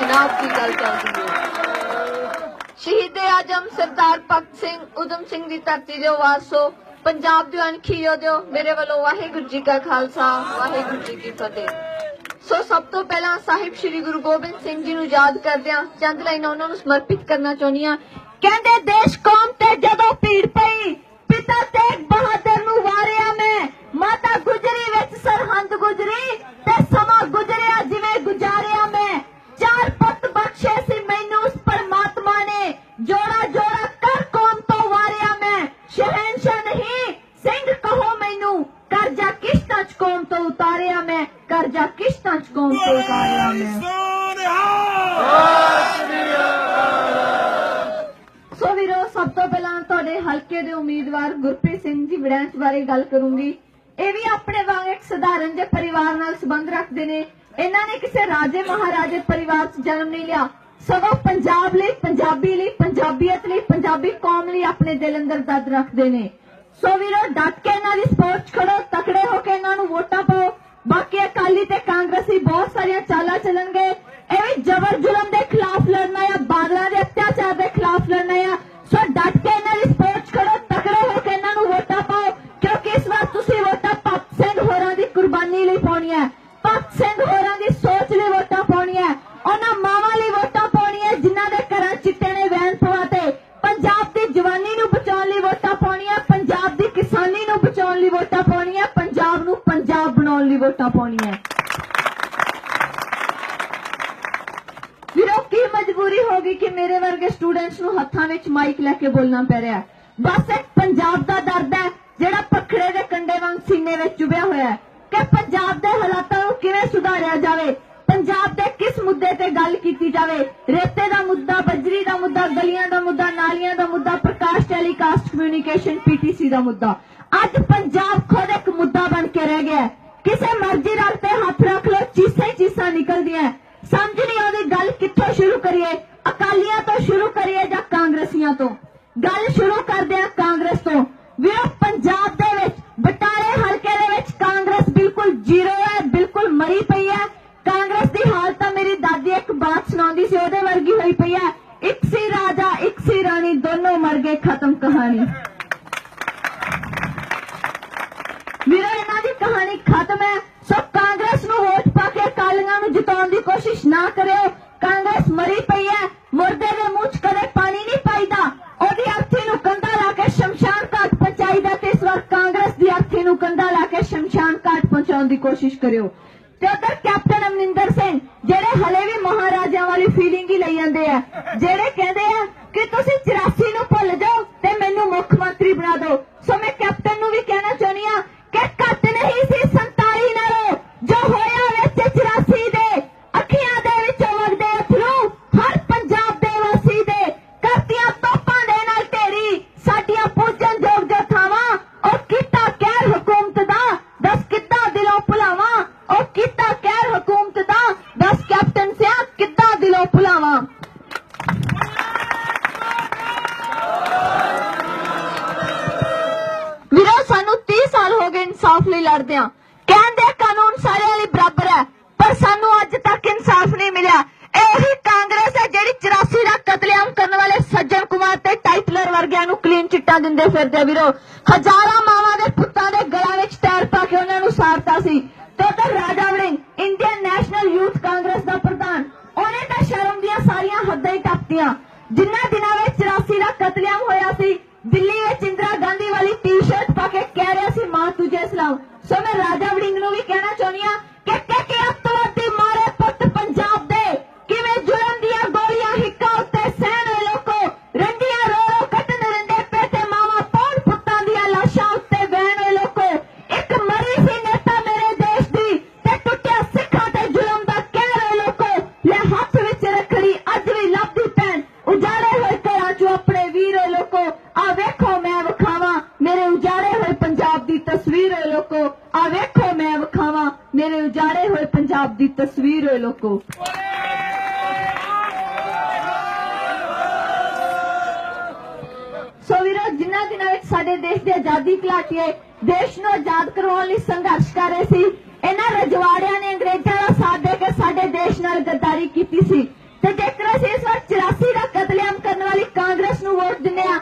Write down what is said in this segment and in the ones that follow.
ਜਨਾਬ ਦੀ ਗੱਲ ਚੱਲਦੀ ਹੈ। ਸ਼ਹੀਦ ਆਜਮ ਸਰਦਾਰ ਭਗਤ ਸਿੰਘ ਉਦਮ ਸਿੰਘ ਦੀ ਧਰਤੀ ਦੇ ਵਾਸੋ ਪੰਜਾਬ ਦੀ ਅਣਖੀਓ ਦਿਓ ਮੇਰੇ ਵੱਲੋਂ ਵਾਹਿਗੁਰੂ ਜੀ ਕਾ ਖਾਲਸਾ, ਵਾਹਿਗੁਰੂ ਜੀ ਕੀ ਫਤਿਹ। ਸੋ ਸਭ ਤੋਂ ਪਹਿਲਾਂ ਸਾਹਿਬ ਸ੍ਰੀ ਗੁਰੂ ਗੋਬਿੰਦ ਸਿੰਘ ਜੀ ਨੂੰ ਯਾਦ ਕਰਦਿਆਂ ਚੰਦ ਲਾਈਨਾਂ ਉਹਨਾਂ ਨੂੰ ਸਮਰਪਿਤ ਕਰਨਾ ਚਾਹੁੰਦੀ ਹਾਂ। ਕਹਿੰਦੇ, ਦੇਸ਼ ਕੌਮ ਤੇ ਜਦੋਂ ਭੀੜ ਪਈ, ਪਿਤਾ ਤੇਗ ਬਹਾਦਰ ਨੂੰ ਵਾਰਿਆ ਮੈਂ। ਮਾਤਾ ਗੁਜਰੀ ਵਿੱਚ ਸਰਹੰਦ ਗੁਜਰੀ ਤੇ ਸਮਾਂ ਗੁਜਰਿਆ ਜਿਵੇਂ ਗੁਜ਼ਾਰਿਆ ਮੈਂ ਚਾਰ ਪੁੱਤ ਬਖਸ਼ੇ ਸੀ ਮੈਨੂੰ ਉਸ ਪਰਮਾਤਮਾ ਨੇ ਜੋੜਾ ਜੋੜਾ ਕਰ ਕੌਮ ਤੋਂ ਵਾਰਿਆ ਮੈਂ ਸ਼ਹਿਨशाह ਨਹੀਂ ਸਿੰਘ ਕਹੋ ਮੈਨੂੰ ਕਰਜ਼ਾ ਕਿਸ਼ਤਾਂ ਚ ਕੌਮ ਤੋਂ ਉਤਾਰਿਆ ਮੈਂ ਕਰਜ਼ਾ ਕਿਸ਼ਤਾਂ ਚ ਕੌਮ ਮੈਂ ਸੋ ਵੀਰੋ ਸਭ ਤੋਂ ਪਹਿਲਾਂ ਤੁਹਾਡੇ ਹਲਕੇ ਦੇ ਉਮੀਦਵਾਰ ਗੁਰਪ੍ਰੀਤ ਸਿੰਘ ਜੀ ਵੜੈਂਚ ਬਾਰੇ ਗੱਲ ਕਰੂੰਗੀ ਇਹ ਵੀ ਆਪਣੇ ਵਾਂਗ ਇੱਕ ਸਧਾਰਨ ਜਿਹੇ ਪਰਿਵਾਰ ਨਾਲ ਸੰਬੰਧ ਰੱਖਦੇ ਨੇ ਇਹਨਾਂ ਨੇ ਕਿਸੇ ਰਾਜੇ ਮਹਾਰਾਜੇ ਪਰਿਵਾਰ 'ਚ ਜਨਮ ਨਹੀਂ ਲਿਆ। ਸਗੋਂ ਪੰਜਾਬ ਲਈ ਪੰਜਾਬੀ ਲਈ ਪੰਜਾਬੀਅਤ ਲਈ ਪੰਜਾਬੀ ਕੌਮ ਲਈ ਆਪਣੇ ਦਿਲ ਅੰਦਰ ਦਰਦ ਰੱਖਦੇ ਨੇ। ਸੋ ਵੀਰੋ, ਡਟ ਕੇ ਇਹਨਾਂ ਦੀ ਸਪੋਰਟ 'ਚ ਖੜੋ ਤਕੜੇ ਹੋ ਕੇ ਇਹਨਾਂ ਨੂੰ ਵੋਟਾਂ ਪਾਓ। ਬਾਕੀ ਅਕਾਲੀ ਤੇ ਕਾਂਗਰਸੀ ਬਹੁਤ ਸਾਰੀਆਂ ਚਾਲਾਂ ਚੱਲਣਗੇ ਇਹ ਵੀ ਜ਼ਬਰ ਜ਼ੁਲਮ ਦੇ ਖਿਲਾਫ ਲੜਨਾ ਹੈ ਬਾਦਲਾਂ ਦੇ ਅਤਿਆਚਾਰ ਦੇ ਖਿਲਾਫ ਲੜਨਾ ਹੈ ਸੋ ਡਟ ਕੇ ਇਹਨਾਂ ਦੀ ਸਪੋਰਟ ਕਰੋ, ਤਕੜੇ ਹੋ ਕੇ ਇਹਨਾਂ ਨੂੰ ਵੋਟਾਂ ਪਾਓ, ਕਿਉਂਕਿ ਇਸ ਵਾਰ ਤੁਸੀਂ ਵੋਟਾਂ ਭਗਤ ਸਿੰਘ ਹੋਰਾਂ ਦੀ ਕੁਰਬਾਨੀ ਲਈ ਪਾਉਣੀਆਂ ਹੈ। ਭਗਤ ਸਿੰਘ ਹੋਰਾਂ ਦੀ ਸੋਚ ਲਈ ਵੋਟਾਂ ਪਾਉਣੀਆਂ ਹੈ। ਉਹਨਾਂ ਮਾਵਾਂ ਲਈ ਵੋਟਾਂ ਪਾਉਣੀਆਂ ਹੈ ਜਿਨ੍ਹਾਂ ਦੇ ਘਰਾਂ 'ਚ ਚਿੱਟੇ ਨੇ ਵੈਨ ਪਵਾਤੇ ਪੰਜਾਬ ਦੀ ਜਵਾਨੀ ਨੂੰ ਬਚਾਉਣ ਲਈ ਵੋਟਾਂ ਪਾਉਣੀਆਂ ਪੰਜਾਬ ਦੀ ਕਿਸਾਨੀ ਨੂੰ ਬਚਾਉਣ ਲਈ ਵੋਟਾਂ ਪਾਉਣੀਆਂ ਪੰਜਾਬ ਨੂੰ ਪੰਜਾਬ ਬਣਾਉਣ ਲਈ ਵੋਟਾਂ ਪਾਉਣੀਆਂ ਵੀਰੋ ਕੀ ਮਜਬੂਰੀ ਹੋ ਗਈ ਕਿ ਮੇਰੇ ਵਰਗੇ ਸਟੂਡੈਂਟਸ ਨੂੰ ਹੱਥਾਂ ਵਿੱਚ ਮਾਈਕ ਲੈ ਕੇ ਬੋਲਣਾ ਪੈ ਰਿਹਾ ਬਸ ਇੱਕ ਪੰਜਾਬ ਦਾ ਦਰਦ ਹੈ, ਜਿਹੜਾ ਪਖੜੇ ਦੇ ਕੰਡੇ ਵਾਂਗ ਸੀਨੇ ਵਿੱਚ ਚੁਭਿਆ ਹੋਇਆ ਹੈ। ਕਿ ਪੰਜਾਬ ਦੇ ਹਾਲਾਤਾਂ ਨੂੰ ਕਿਵੇਂ ਸੁਧਾਰਿਆ ਜਾਵੇ? ਪੰਜਾਬ ਦੇ ਕਿਸ ਮੁੱਦੇ ਤੇ ਗੱਲ ਕੀਤੀ ਜਾਵੇ? ਰੇਤੇ ਦਾ ਮੁੱਦਾ, ਬਜਰੀ ਦਾ ਮੁੱਦਾ, ਗਲੀਆਂ ਦਾ ਮੁੱਦਾ, ਨਾਲੀਆਂ ਦਾ ਮੁੱਦਾ, ਪ੍ਰਕਾਸ਼ ਟੈਲੀਕਾਸਟ ਕਮਿਊਨੀਕੇਸ਼ਨ ਪੀਟੀਸੀ ਦਾ ਮੁੱਦਾ। ਅੱਜ ਪੰਜਾਬ ਖੁਦ ਇੱਕ ਮੁੱਦਾ ਬਣ ਕੇ ਰਹਿ ਗਿਆ ਕਿਸੇ ਮਰਜ਼ੀ ਰਲ ਤੇ ਹੱਥ ਰੱਖ ਲੋ ਚੀਸਾਂ ਚੀਸਾਂ ਨਿਕਲਦੀਆਂ ਸਮਝ ਨਹੀਂ ਆਉਂਦੀ ਗੱਲ ਕਿੱਥੋਂ ਸ਼ੁਰੂ ਕਰੀਏ? ਅਕਾਲੀਆਂ ਤੋਂ ਸ਼ੁਰੂ ਕਰੀਏ ਜਾਂ ਕਾਂਗਰਸੀਆਂ ਤੋਂ? ਗੱਲ ਸ਼ੁਰੂ ਕਰਦੇ ਹਾਂ ਕਾਂਗਰਸ ਤੋਂ। ਵੀਰੋ ਪੰਜਾਬ ਦੇ ਵਿੱਚ ਕੋਸ਼ਿਸ਼ ਕਰਿਓ ਤੇ ਉਧਰ ਕੈਪਟਨ ਅਮਰਿੰਦਰ ਸਿੰਘ ਜਿਹੜੇ ਹਲੇ ਵੀ ਮਹਾਰਾਜਿਆਂ ਵਾਲੀ ਫੀਲਿੰਗ ਹੀ ਲਈ ਜਾਂਦੇ ਆ ਜਿਹੜੇ ਇਨਸਾਫ ਲਈ ਲੜਦਿਆਂ ਕਹਿੰਦੇ ਕਾਨੂੰਨ ਸਾਰਿਆਂ ਲਈ ਬਰਾਬਰ ਹੈ, ਪਰ ਸਾਨੂੰ ਅੱਜ ਤੱਕ ਇਨਸਾਫ ਨਹੀਂ ਮਿਲਿਆ। ਇਹੀ ਕਾਂਗਰਸ ਹੈ ਜਿਹੜੀ 84 ਦਾ ਕਤਲੇਆਮ ਕਰਨ ਵਾਲੇ ਸੱਜਣ ਕੁਮਾਰ ਤੇ ਟਾਈਟਲਰ ਵਰਗਿਆਂ ਨੂੰ ਕਲੀਨ ਚਿੱਟਾਂ ਦਿੰਦੇ ਫਿਰਦੇ ਵੀਰੋ। ਹਜ਼ਾਰਾਂ ਮਾਵਾਂ ਦੇ ਦਿਨਾਂ ਦੇਸ਼ ਦੀ ਆਜ਼ਾਦੀ ਘੁਲਾਟੀਏ ਦੇਸ਼ ਨੂੰ ਆਜ਼ਾਦ ਕਰਵਾਉਣ ਲਈ ਸੰਘਰਸ਼ ਕਰ ਰਹੇ ਸੀ ਇਹਨਾਂ ਰਜਵਾੜਿਆਂ ਨੇ ਅੰਗਰੇਜ਼ਾਂ ਦਾ ਸਾਥ ਦੇ ਕੇ ਸਾਡੇ ਦੇਸ਼ ਨਾਲ ਗੱਦਾਰੀ ਕੀਤੀ ਸੀ ਤੇ ਜੇਕਰ ਅਸੀਂ ਇਸ ਵਾਰ 84 ਦਾ ਕਤਲੇਆਮ ਕਰਨ ਵਾਲੀ ਕਾਂਗਰਸ ਨੂੰ ਵੋਟ ਦਿੰਦੇ ਆ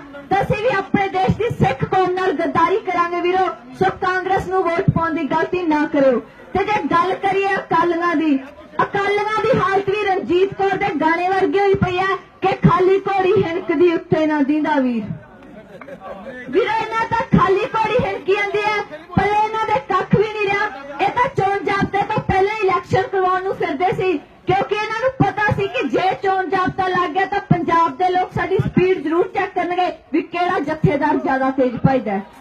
gostei de dar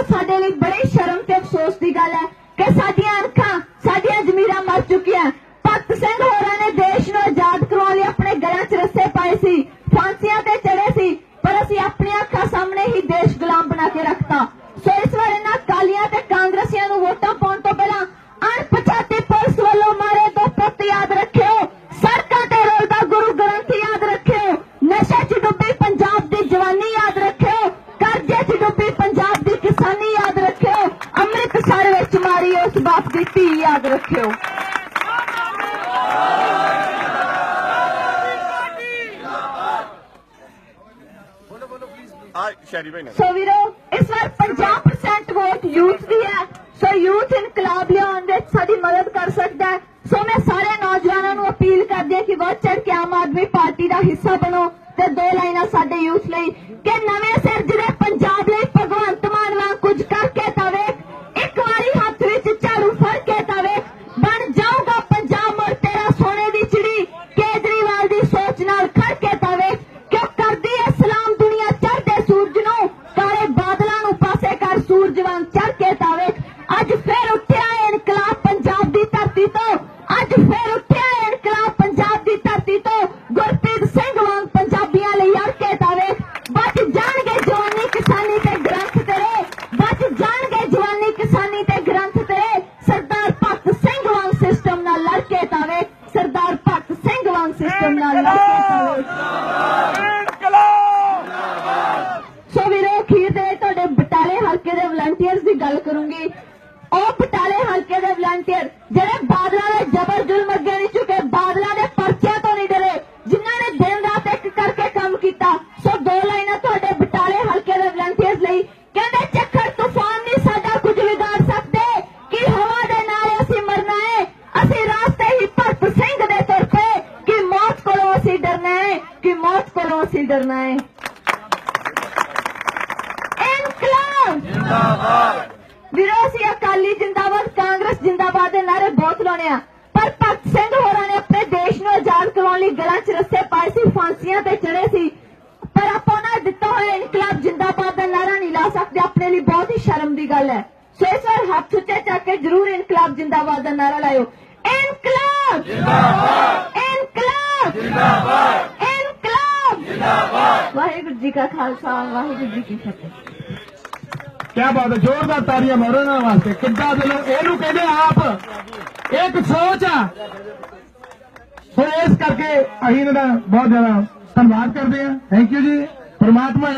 ਸੋ ਸਾਡੇ ਲਈ ਬੜੀ ਸ਼ਰਮ ਤੇ ਅਫਸੋਸ ਦੀ ਗੱਲ ਹੈ ਕਿ ਸਾਡੀਆਂ ਅੱਖਾਂ, ਸਾਡੀਆਂ ਜ਼ਮੀਰਾਂ ਮਰ ਚੁੱਕੀਆਂ। ਭਗਤ ਸਿੰਘ ਹੋਰਾਂ ਨੇ ਦੇਸ਼ ਨੂੰ ਆਜ਼ਾਦ ਕਰਵਾਉਣ ਲਈ ਆਪਣੇ ਗਲਾਂ 'ਚ ਰੱਸੇ ਪਾਏ ਸੀ। ਸ਼ੈਰੀ ਭਾਈ ਨੇ ਸੋ ਵੀਰੋ, ਇਸ ਵਾਰ 50% ਵੋਟ ਯੂਥ ਦੀ ਹੈ। ਸੋ ਯੂਥ ਇਨਕਲਾਬ ਲਿਆਉਣ ਵਿੱਚ ਸਾਡੀ ਮਦਦ ਕਰ ਸਕਦਾ ਹੈ। ਸੋ ਮੈਂ ਸਾਰੇ ਨੌਜਵਾਨਾਂ ਨੂੰ ਅਪੀਲ ਕਰਦੀ ਹਾਂ ਕਿ ਵੱਧ ਚੜ ਕੇ ਆਮ ਆਦਮੀ ਪਾਰਟੀ ਦਾ ਹਿੱਸਾ ਬਣੋ ਤੇ ਦੋ ਲਾਈਨਾਂ ਸਾਡੇ ਯੂਥ ਲਈ। ਕਿ ਨਵੇਂ ਦੀ ਗੱਲ ਕਰੂੰਗੀ ਉਹ ਬਟਾਲੇ ਹਲਕੇ ਦੇ ਵਲੰਟੀਅਰ ਜਿਹੜੇ ਬਾਦਲਾਂ ਦੇ ਜ਼ਬਰ ਜ਼ੁਲਮ ਅੱਗੇ ਨਹੀਂ ਝੁਕੇ ਬਾਦਲਾਂ ਦੇ ਪਰਚਿਆਂ ਤੋਂ ਨਹੀਂ ਡਰੇ ਜਿਨ੍ਹਾਂ ਨੇ ਦਿਨ ਰਾਤ ਇੱਕ ਕਰਕੇ ਕੰਮ ਕੀਤਾ ਸੋ ਦੋ ਲਾਈਨਾਂ ਤੁਹਾਡੇ ਬਟਾਲੇ ਹਲਕੇ ਦੇ ਵਲੰਟੀਅਰਸ ਲਈ ਕਹਿੰਦੇ ਚੱਕਰ ਤੂਫਾਨ ਨਹੀਂ ਸਾਡਾ ਕੁਝ ਵਿਗਾੜ ਸਕਦੇ ਕਿ ਹਵਾ ਦੇ ਨਾਲ ਅਸੀਂ ਮਰਨਾ ਹੈ ਅਸੀਂ ਰਾਸਤੇ ਹੀ ਭਗਤ ਸਿੰਘ ਦੇ ਤੁਰ ਪਏ ਕਿ ਮੌਤ ਕੋਲੋਂ ਅਸੀਂ ਡਰਨਾ ਹੈ ਕਿ ਮੌਤ ਕੋਲੋਂ ਅਸੀਂ ਡਰਨਾ ਹੈ ਇਨਕਲਾਬ ਜਿੰਦਾਬਾਦ ਵਿਰੋਧੀ ਅਕਾਲੀ ਜਿੰਦਾਬਾਦ ਕਾਂਗਰਸ ਜਿੰਦਾਬਾਦ ਦੇ ਨਾਰੇ ਬਹੁਤ ਲਾਉਣੇ ਆ। ਪਰ ਭਗਤ ਸਿੰਘ ਹੋਰਾਂ ਨੇ ਆਪਣੇ ਦੇਸ਼ ਨੂੰ ਆਜ਼ਾਦ ਕਰਵਾਉਣ ਲਈ ਗਲਾਂ 'ਚ ਰੱਸੇ ਪਾਏ ਸੀ ਫਾਂਸੀਆਂ ਤੇ ਚੜੇ ਸੀ। ਪਰ ਆਪਾਂ ਉਹਨਾਂ ਨੇ ਦਿੱਤਾ ਹੋਇਆ ਇਨਕਲਾਬ ਜਿੰਦਾਬਾਦ ਦਾ ਨਾਰਾ ਨਹੀਂ ਲਾ ਸਕਦੇ ਆਪਣੇ ਲਈ ਬਹੁਤ ਹੀ ਸ਼ਰਮ ਦੀ ਗੱਲ ਹੈ। ਸੋ ਇਸ ਵਾਰ ਹੱਥ ਉੱਚੇ ਚੱਕ ਕੇ ਜ਼ਰੂਰ ਇਨਕਲਾਬ ਜਿੰਦਾਬਾਦ ਦਾ ਨਾਰਾ ਲਾਇਓ। ਇਨਕਲਾਬ! ਜਿੰਦਾਬਾਦ! ਇਨਕਲਾਬ! ਜਿੰਦਾਬਾਦ! ਇਨਕਲਾਬ! ਜਿੰਦਾਬਾਦ! ਵਾਹਿਗੁਰੂ ਜੀ ਕਾ ਖਾਲਸਾ ਵਾਹਿਗੁਰੂ ਜੀ ਕੀ ਫਤਿਹ। ਕਿਆ ਬਾਤ ਹੈ, ਜ਼ੋਰਦਾਰ ਤਾੜੀਆਂ ਮਾਰੋ ਇਹਨਾਂ ਵਾਸਤੇ। ਕਿੱਦਾਂ ਦਿਲੋਂ, ਇਹਨੂੰ ਕਹਿੰਦੇ ਆਪ। ਇੱਕ ਸੋਚ ਆ। ਸੋ ਇਸ ਕਰਕੇ ਅਸੀਂ ਇਹਨਾਂ ਦਾ ਬਹੁਤ ਜ਼ਿਆਦਾ ਧੰਨਵਾਦ ਕਰਦੇ ਹਾਂ। ਥੈਂਕ ਯੂ ਜੀ। ਪਰਮਾਤਮਾ